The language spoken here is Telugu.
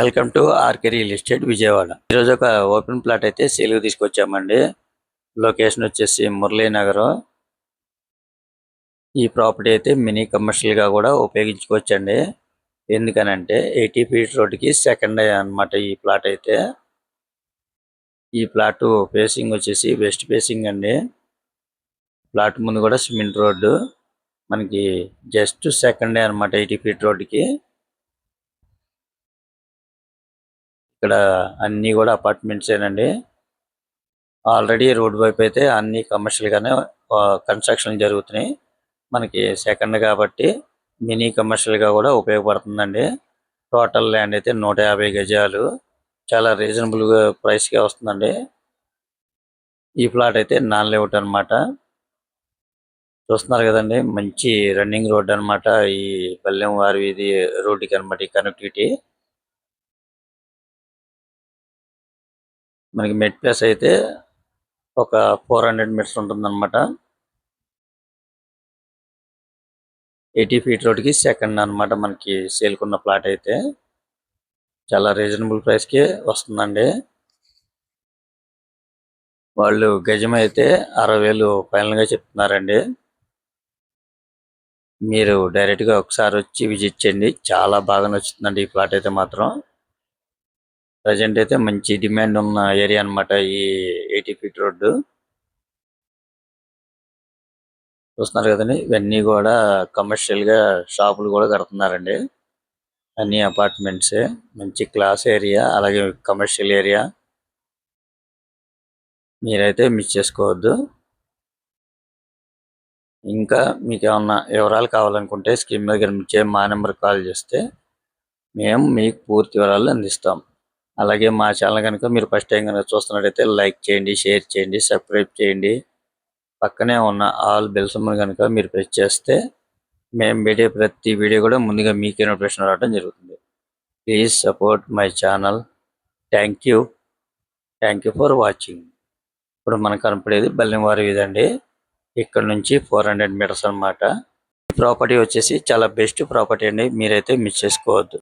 Welcome to RK real estate Vijayawada. ఈరోజు ఒక ఓపెన్ ప్లాట్ అయితే సేల్కి తీసుకొచ్చామండి. లొకేషన్ వచ్చేసి మురళీ నగర్. ఈ ప్రాపర్టీ అయితే మినీ కమర్షియల్గా కూడా ఉపయోగించుకోవచ్చండి. ఎందుకనంటే ఎయిటీ ఫీట్ రోడ్కి సెకండ్ అన్నమాట ఈ ప్లాట్ అయితే. ఈ ప్లాట్ ఫేసింగ్ వచ్చేసి వెస్ట్ ఫేసింగ్ అండి. ప్లాట్ ముందు కూడా సిమెంట్ రోడ్డు. మనకి జస్ట్ సెకండ్ అన్నమాట ఎయిటీ ఫీట్ రోడ్డుకి ఇక్కడ అన్ని కూడా అపార్ట్మెంట్సేనండి. ఆల్రెడీ రోడ్ వైపు అయితే అన్ని కమర్షియల్గానే కన్స్ట్రక్షన్ జరుగుతున్నాయి. మనకి సెకండ్ కాబట్టి మినీ కమర్షియల్గా కూడా ఉపయోగపడుతుందండి. టోటల్ ల్యాండ్ అయితే నూట యాభై గజాలు. చాలా రీజనబుల్ ప్రైస్గా వస్తుందండి. ఈ ప్లాట్ అయితే నాన్ లేఅవుట్ అన్నమాట. చూస్తున్నారు కదండి మంచి రన్నింగ్ రోడ్ అన్నమాట. ఈ పల్లెం వారి ఇది రోడ్డుకి అనమాట ఈ కనెక్టివిటీ మనకి మెట్ ప్లస్ అయితే ఒక ఫోర్ హండ్రెడ్ మీటర్స్ ఉంటుందన్నమాట. ఎయిటీ ఫీట్ రోడ్కి సెకండ్ అన్నమాట మనకి సేల్కున్న ప్లాట్ అయితే. చాలా రీజనబుల్ ప్రైస్కే వస్తుందండి. వాళ్ళు గజం అయితే అరవై వేలు ఫైనల్గా చెప్తున్నారండి. మీరు డైరెక్ట్గా ఒకసారి వచ్చి విజిట్ చేయండి. చాలా బాగా నచ్చుతుందండి ఈ ప్లాట్ అయితే మాత్రం. ప్రజెంట్ అయితే మంచి డిమాండ్ ఉన్న ఏరియా అన్నమాట ఈ ఎయిటీ ఫీట్ రోడ్డు. చూస్తున్నారు కదండి ఇవన్నీ కూడా కమర్షియల్గా షాపులు కూడా కడుతున్నారండి. అన్ని అపార్ట్మెంట్స్ మంచి క్లాస్ ఏరియా అలాగే కమర్షియల్ ఏరియా మీరైతే మిస్ చేసుకోవద్దు. ఇంకా మీకు ఏమన్నా వివరాలు కావాలనుకుంటే స్కీమ్ దగ్గర కనిపించే మా నెంబర్ కాల్ చేస్తే మేము మీకు పూర్తి వివరాలు అందిస్తాం. అలాగే మా ఛానల్ కనుక మీరు ఫస్ట్ టైం కనుక చూస్తున్నట్టయితే లైక్ చేయండి షేర్ చేయండి సబ్స్క్రైబ్ చేయండి. పక్కనే ఉన్న ఆల్ బెల్సమ్మను కనుక మీరు ప్రెస్ చేస్తే మేము వీడియో ప్రతి వీడియో కూడా ముందుగా మీకే నోటిఫికేషన్ రావడం జరుగుతుంది. Please support my channel thank you thank you for watching ఇప్పుడు మనకు కనపడేది బల్లెంవారి ఇదండి ఇక్కడ నుంచి ఫోర్ హండ్రెడ్ మీటర్స్ అనమాట ప్రాపర్టీ వచ్చేసి చాలా బెస్ట్ ప్రాపర్టీ అండి. మీరైతే మిస్ చేసుకోవద్దు.